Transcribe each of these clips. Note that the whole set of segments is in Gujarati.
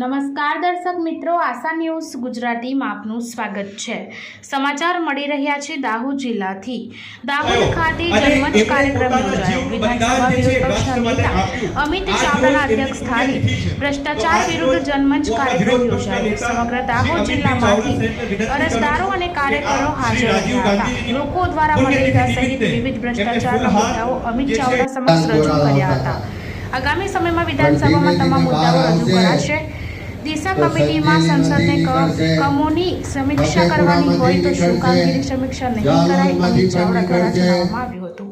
નમસ્કાર દર્શક મિત્રો આશા ન્યૂઝ ગુજરાતીમાં આપનું સ્વાગત છે. સમાચાર મળી રહ્યા છે દાહોદ જિલ્લાથી. દાહોદ ખાતે જનમંચ કાર્યક્રમ યોજાયો. વિધાનસભા વિરોધ નેતા અમિત ચાવડાના અધ્યક્ષ સ્થાને ભ્રષ્ટાચાર વિરુદ્ધ જનમંચ કાર્યક્રમ યોજાયો. સમગ્ર દાહોદ જિલ્લામાંથી અરજદારો અને કાર્યકરો હાજર શ્રી રહ્યા હતા. લોકો દ્વારા મનરેગા સહિત વિવિધ ભ્રષ્ટાચારના મુદ્દાઓ અમિત ચાવડા સમક્ષ રજૂ કર્યા હતા. આગામી સમયમાં વિધાનસભામાં તમામ મુદ્દાઓ રજૂ કરાશે. દિશા કમિટીમાં સંસદને કમોની સમીક્ષા કરવાની હોય તો શું કામગીરી સમીક્ષા નહીં કરાય અમિત ચાવડા દ્વારા જણાવવામાં આવ્યું હતું.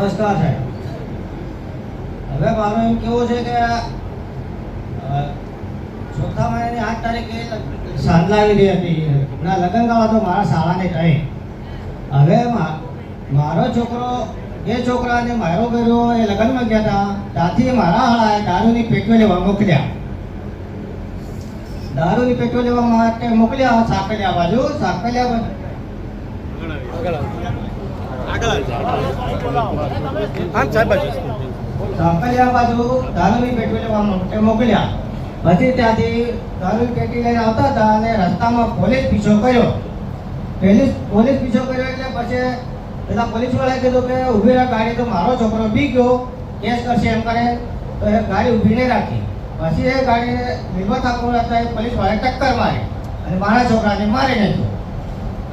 નમસ્કાર સાહેબ. હવે મારું એમ કેવું છે કે ચોથા મહિનાની આઠ તારીખે લગ- સાંજલા આવી રહી હતી. ના લગ્ન ગાવા તો મારા શાળાને ટાઈમ હવે મારો છોકરો, એ છોકરાને મારો કર્યો એ લગ્નમાં ગયા હતા ત્યાંથી મારા હાળાએ દારૂની પેટો લેવા મોકલ્યા. દારૂની પેટો લેવા માટે મોકલ્યા, સાંકળ્યા બાજુ સાંકળ્યા બાજુ. સાંકળિયા બાજુ. દારૂની પેટી લેવા માટે મોકલ્યા. પછી ત્યાંથી દારૂની પેટી લઈને આવતા હતા અને રસ્તામાં પોલીસ પીછો કર્યો. પોલીસ પોલીસ પીછો કર્યો એટલે પછી પેલા પોલીસવાળાએ કીધું કે ઊભી ગાડી તો મારો છોકરો બી ગયો, કેસ કરશે એમ કરે તો એ ગાડી ઊભી નહીં રાખી. પછી એ ગાડીને નિર્ભર ઠાકોર હતા એ પોલીસ વાળાએ ટક્કર મારી અને મારા છોકરાને મારી નાખ્યો.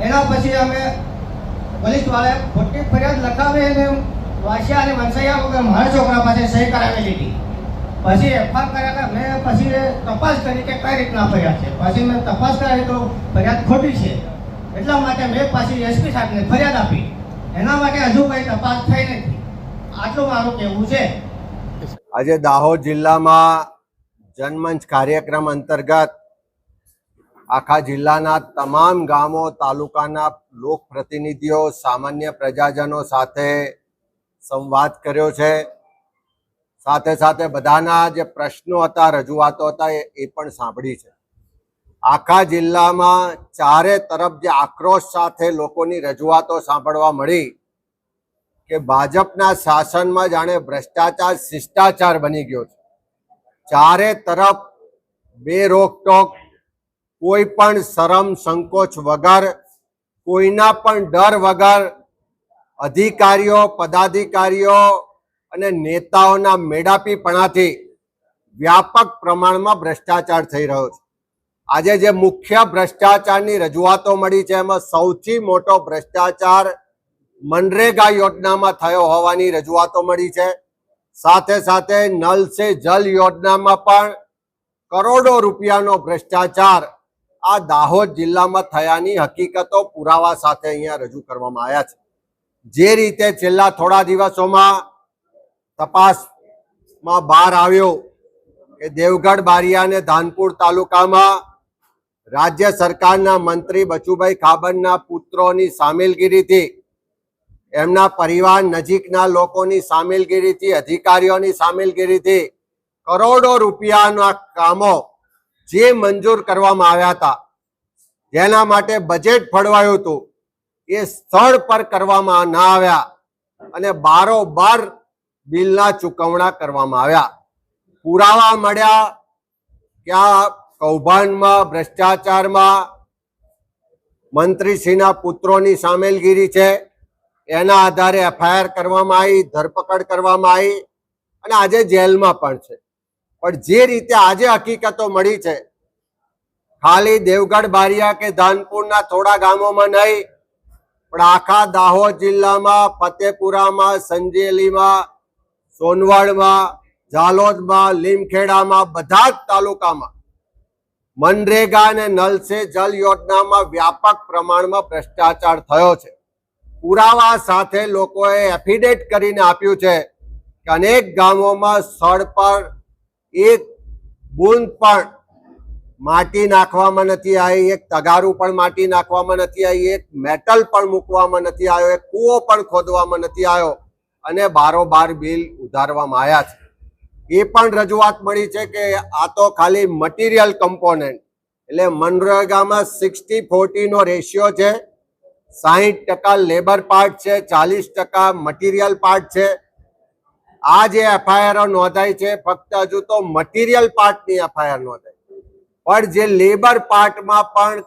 એના પછી અમે પોલીસ વાળાએ ખોટી ફરિયાદ લખાવી અને વાસિયા અને વંશૈયા વગર મારા છોકરા પાસે સહી કરાવી લીધી. પછી એફઆઈઆર કર્યા હતા મેં પછી તપાસ કરી કે કઈ રીતના ફરિયાદ છે. પછી મેં તપાસ કરાવી તો ફરિયાદ ખોટી છે. એટલા માટે મેં પાછી એસપી સાહેબને ફરિયાદ આપી. એના માટે હજુ કઈ તપાસ થઈ નથી. આટલું મારું કહેવું છે. આજે દાહોદ જિલ્લામાં જનમંચ કાર્યક્રમ અંતર્ગત આખા જિલ્લાના તમામ ગામો, તાલુકાના લોકપ્રતિનિધિઓ, સામાન્ય પ્રજાજનો સાથે સંવાદ કર્યો છે. સાથે સાથે બધાના જે પ્રશ્નો હતા, રજૂઆતો હતા, એ પણ સાંભળી છે. આખા જિલ્લામાં ચારે તરફ જે આક્રોશ સાથે લોકોની રજૂઆતો સાંભળવા મળી કે ભાજપના શાસનમાં જાણે ભ્રષ્ટાચાર, શિષ્ટાચાર બની ગયો છે. ચારે તરફ બે રોકટોક કોઈ પણ શરમ, સંકોચ વગર, કોઈના પણ ડર વગર અધિકારીઓ, પદાધિકારીઓ અને નેતાઓના મેડાપીપણાથી વ્યાપક પ્રમાણમાં ભ્રષ્ટાચાર થઈ રહ્યો છે. આજે જે મુખ્ય ભ્રષ્ટાચારની રજૂઆતો મળી છે, એમાં સૌથી મોટો ભ્રષ્ટાચાર મનરેગા યોજનામાં થયો હોવાની રજૂઆતો મળી છે. સાથે સાથે નલ સે જલ યોજનામાં પણ કરોડો રૂપિયાનો ભ્રષ્ટાચાર આ દાહોદ જિલ્લામાં થયાની હકીકતો પુરાવા સાથે અહીંયા રજૂ કરવામાં આવ્યા છે. જે રીતે છેલ્લા થોડા દિવસોમાં તપાસમાં બહાર આવ્યો કે દેવગઢ બારિયા અને ધાનપુર તાલુકામાં રાજ્ય સરકારના મંત્રી બચુભાઈ ખાબડના પુત્રોની સામેલગીરીથી, એમના પરિવાર નજીકના લોકોની સામેલગીરીથી, અધિકારીઓની સામેલગીરીથી કરોડો રૂપિયાના કામો જે મંજૂર કરવામાં આવ્યા હતા, જેના માટે બજેટ ફળવાયું હતું, એ સ્થળ પર કરવામાં ના આવ્યા અને બારોબાર બિલના ચૂકવણા કરવામાં આવ્યા. પુરાવા મળ્યા કે આ કૌભાંડમાં, ભ્રષ્ટાચારમાં, મંત્રીશ્રીના પુત્રોની સામેલગીરી છે, એના આધારે એફઆઈઆર કરવામાં આવી, ધરપકડ કરવામાં આવી, અને આજે જેલમાં પણ છે. પણ જે રીતે આજે હકીકતો મળી છે, ખાલી દેવગઢ બારિયા કે ધાનપુરના થોડા ગામોમાં નહીં, પણ આખા દાહોદ જિલ્લામાં, ફતેપુરામાં, સંજેલીમાં, સોનવડમાં, ઝાલોદમાં, લીમખેડામાં, બધા જ તાલુકામાં મનરેગા અને નલ સે જલ યોજનામાં વ્યાપક પ્રમાણમાં ભ્રષ્ટાચાર થયો છે. પુરાવા સાથે લોકોએ એફિડેટ કરીને આપ્યું છે કે અનેક ગામોમાં સ્થળ પર એક બૂંદ પણ માટી નાખવામાં નથી આવી, એક તગારું પણ માટી નાખવામાં નથી આવી, એક મેટલ પણ મૂકવામાં નથી આવ્યો, એક કૂવો પણ ખોદવામાં નથી આવ્યો અને બારોબાર બિલ ઉધારવામાં આવ્યા છે. એ પણ રજૂઆત મળી છે કે આ તો ખાલી મટીરિયલ કમ્પોનન્ટ એટલે મનરેગામાં સિક્સટી ફોર્ટીનો રેશિયો છે સાહીઠ ટકા લેબર પાર્ટ છે, ચાલીસ ટકા મટીરિયલ પાર્ટ છે આ જે એફઆઈઆર નોંધાઈ છે, ફક્ત હજુ તો મટીરિયલ પાર્ટની એફઆઈઆર નોંધાઈ. પણ જે લેબર પાર્ટમાં પણ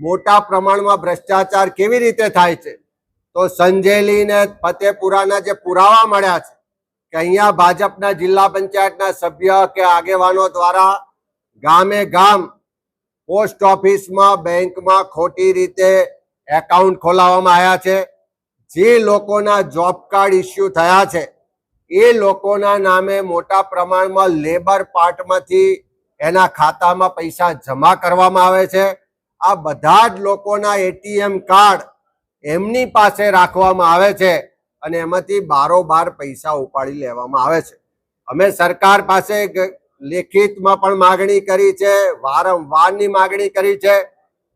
મોટા પ્રમાણમાં ભ્રષ્ટાચાર કેવી રીતે થાય છે? તો સંજેલી ને ફતેપુરાના જે પુરાવા મળ્યા છે, કે અહીંયા ભાજપના જિલ્લા પંચાયતના સભ્ય કે આગેવાનો દ્વારા ગામે ગામ પોસ્ટ ઓફિસમાં બેંકમાં ખોટી રીતે એકાઉન્ટ ખોલાવવામાં આવ્યા છે. જે લોકોના જોબ કાર્ડ ઇસ્યુ થયા છે એ લોકોના નામે મોટા પ્રમાણમાં લેબર પાર્ટમાંથી એના ખાતામાં પૈસા જમા કરવામાં આવે છે. આ બધા જ લોકોના એટીએમ કાર્ડ એમની પાસે રાખવામાં આવે છે અને એમાંથી બારોબાર પૈસા ઉપાડી લેવામાં આવે છે. અમે સરકાર પાસે લેખિતમાં પણ માગણી કરી છે, વારંવારની માગણી કરી છે.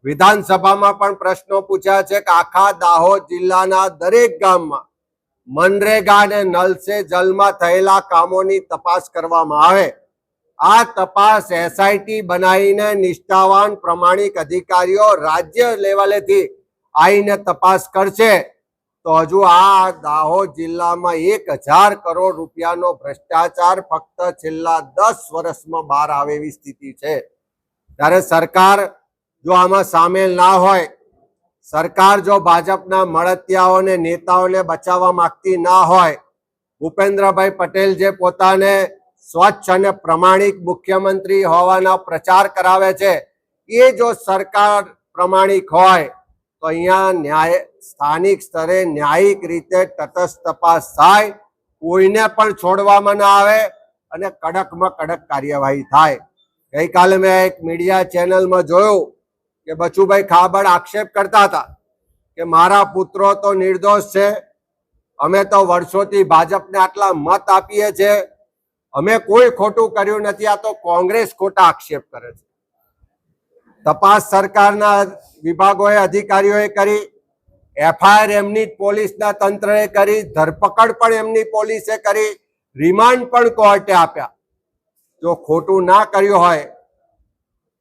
વિધાનસભામાં પણ પ્રશ્નો પૂછ્યા છે કે આખા દાહોદ જિલ્લાના દરેક ગામમાં મનરેગા અને નલ જલમાં થયેલા કામોની તપાસ કરવામાં આવે. આ તપાસ એસઆઈટી બનાવીને નિષ્ઠાવાન પ્રમાણિક અધિકારીઓ રાજ્ય લેવલેથી આવીને તપાસ કરશે. તો હજુ આ દાહોદ જિલ્લામાં એક હજાર કરોડ રૂપિયાનો ભ્રષ્ટાચાર ફક્ત છેલ્લા દસ વર્ષમાં બહાર આવે એવી સ્થિતિ છે. ત્યારે સરકાર જો આમાં સામેલ ના હોય સરકાર જો ભાજપના મળતિયાઓને નેતાઓને બચાવવા માંગતી ના હોય, ભૂપેન્દ્રભાઈ પટેલ જે પોતાને સ્વચ્છ અને પ્રમાણિક મુખ્યમંત્રી હોવાના પ્રચાર કરાવે છે, એ જો સરકાર પ્રમાણિક હોય, તો અહીંયા ન્યાય, સ્થાનિક સ્તરે ન્યાયિક રીતે તટસ્થ તપાસ થાય, કોઈને પણ છોડવામાં ના આવે અને કડકમાં કડક કાર્યવાહી થાય. ગઈકાલે મેં એક મીડિયા ચેનલમાં જોયું કે બચુભાઈ ખાબડ આક્ષેપ કરતા હતા કે મારા પુત્રો તો નિર્દોષ છે. અમે તો વર્ષોથી ભાજપને આટલા મત આપીએ છીએ. અમે કોઈ ખોટું કર્યું નથી. આ તો કોંગ્રેસ ખોટા આક્ષેપ કરે છે. તપાસ સરકારના વિભાગોએ અધિકારીઓએ કરી. એફઆઈઆર એમની પોલીસના તંત્રએ કરી. ધરપકડ પણ એમની પોલીસે કરી. રિમાન્ડ પણ કોર્ટે આપ્યા. જો ખોટું ના કર્યું હોય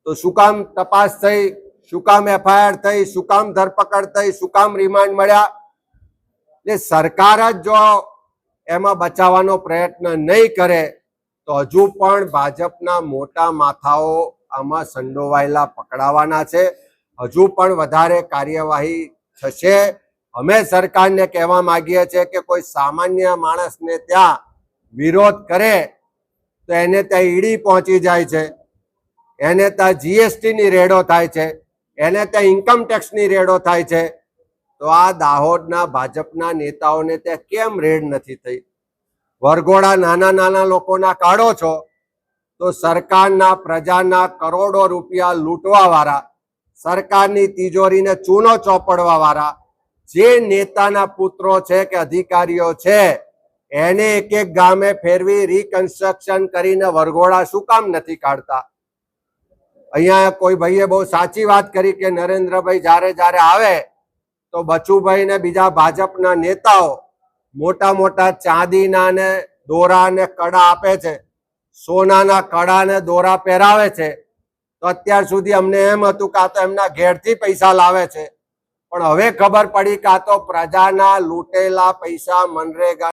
તો શું કામ તપાસ થઈ? શું કામ એફઆઈઆર થઈ, શું કામ ધરપકડ થઈ, શું કામ રિમાન્ડ મળ્યા? એટલે સરકાર જ જો એમાં બચાવવાનો પ્રયત્ન નહીં કરે, તો હજુ પણ ભાજપના મોટા માથાઓ આમાં સંડોવાયેલા પકડાવાના છે. હજુ પણ વધારે કાર્યવાહી થશે. અમે સરકારને કહેવા માંગીએ છીએ કે કોઈ સામાન્ય માણસને ત્યાં વિરોધ કરે, તો એને ત્યાં ઈડી પહોંચી જાય છે. એને ત્યાં જીએસટીની રેડો થાય છે. એને ત્યાં ઇન્કમ ટેક્સની રેડો થાય છે. તો આ દાહોદના ભાજપના નેતાઓને ત્યાં કેમ રેડ નથી થઈ? વરઘોડા નાના નાના લોકોના કાઢો છો, તો સરકારના પ્રજાના કરોડો રૂપિયા લૂંટવા વાળા સરકારની તિજોરીને ચૂનો ચોપડવા વાળા જે નેતાના પુત્રો છે કે અધિકારીઓ છે, એને એક એક ગામે ફેરવી રિકન્સ્ટ્રક્શન કરીને વરઘોડા શું કામ નથી કાઢતા? અહીંયા કોઈ ભાઈએ બહુ સાચી વાત કરી કે નરેન્દ્રભાઈ જ્યારે જ્યારે આવે, તો બચુભાઈ ને બીજા ભાજપના નેતાઓ મોટા મોટા ચાંદીના ને દોરા ને કડા આપે છે, સોનાના કડા ને દોરા પહેરાવે છે, તો અત્યાર સુધી અમને એમ હતું કે તો એમના ઘેરથી પૈસા લાવે છે. પણ હવે ખબર પડી કે તો પ્રજાના લૂંટેલા પૈસા મનરેગા